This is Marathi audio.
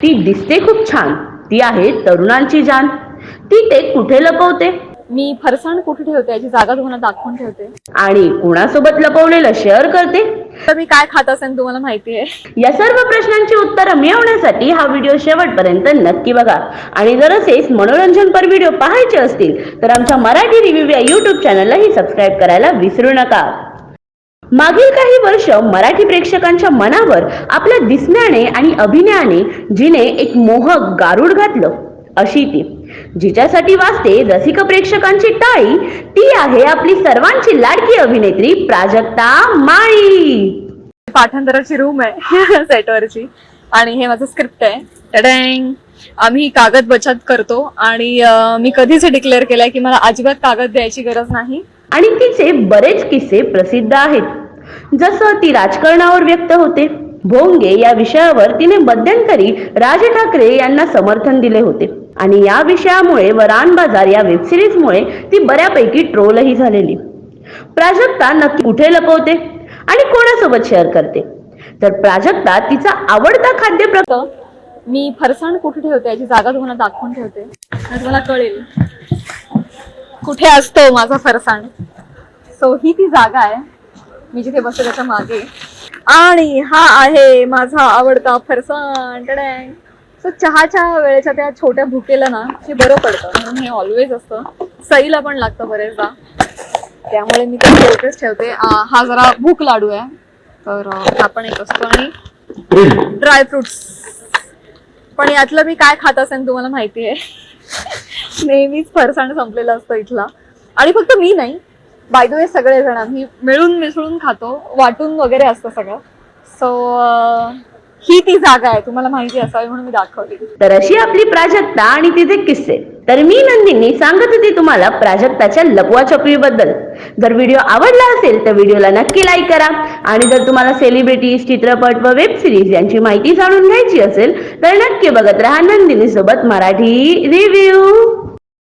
ती दिसते खूप छान. ती आहे तरुणांची जान. ती ते कुठे लपवते? मी फरसाण कुठे ठेवते? याची जागा तुम्हाला दाखवून ठेवते. आणि कुणासोबत लपवलेलं शेअर करते? तर मी काय खात असेल तुम्हाला माहिती आहे. या सर्व प्रश्नांची उत्तरं मिळवण्यासाठी हा व्हिडिओ शेवटपर्यंत नक्की बघा. आणि जर असेच मनोरंजनपर व्हिडिओ पाहायचे असतील तर आमच्या मराठी रिव्ह्यू या युट्यूब चॅनललाही सबस्क्राईब करायला विसरू नका. मागील काही वर्ष मराठी प्रेक्षकांच्या मनावर आपल्या दिसण्याने आणि अभिनयाने जिने एक मोहक गारुड घातलं. अशी ती. जिच्यासाठी वाचते रसिक प्रेक्षकांची टाळी ती आहे आपली सर्वांची लाडकी अभिनेत्री प्राजक्ता माळी. पाठांतराची रूम आहे सेटवरची आणि हे माझं स्क्रिप्ट आहे. टडँग आम्ही कागद बचत करतो आणि मी कधीच डिक्लेअर केलंय की मला अजिबात कागद द्यायची गरज नाही. आणि तिचे बरेच किस्से प्रसिद्ध आहेत. जसं ती राजकारणावर व्यक्त होते. भोंगे या विषयावर तिने मध्यंतरी राज ठाकरे यांना समर्थन दिले होते. आणि या विषयामुळे व बाजार या वेबसिरीजमुळे ती बऱ्यापैकी ट्रोलही झालेली. प्राजक्ता नक्की कुठे लपवते आणि कोणासोबत शेअर करते? तर प्राजक्ता तिचा आवडता खाद्य प्रकार मी फरसाण कुठे ठेवते? याची जागा तुम्हाला दाखवून ठेवते. तुम्हाला कळेल. कुठे असतो माझा फरसाण? सो ही ती जागा आहे. मी जिथे बसते त्याच्यामागे. आणि हा आहे माझा आवडता फरसाण. टडॅंग सो चहाच्या वेळेच्या त्या छोट्या भुकेला ना हे बरं पडतं. म्हणून हे ऑलवेज असतं. सईला पण लागतं बरेचदा. त्यामुळे मी ते छोटेच ठेवते. हा जरा भूक लाडू आहे. तर हा पण एक असतो. आणि ड्रायफ्रुट्स पण यातलं मी काय खात असेल तुम्हाला माहिती आहे? नेहमीच फरसाण संपलेलं असतं इथला. आणि फक्त मी नाही. बाय द वे सगळेजण आम्ही मिळून मिसळून खातो. वाटून वगैरे असतं सगळं. सो ही ती जागा आहे. तुम्हाला माहिती असावी म्हणून मी दाखवली. तर अशी आपली प्राजक्ता आणि तिचे किस्से. तर मी नंदिनी सांगत होती तुम्हाला प्राजक्ताच्या लपवा चपरी बद्दल जर व्हिडिओ आवडला असेल तर व्हिडिओला नक्की लाईक करा. आणि जर तुम्हाला सेलिब्रिटीज चित्रपट व वेब सिरीज यांची माहिती जाणून घ्यायची असेल तर नक्की बघत राहा नंदिनी सोबत मराठी रिव्ह्यू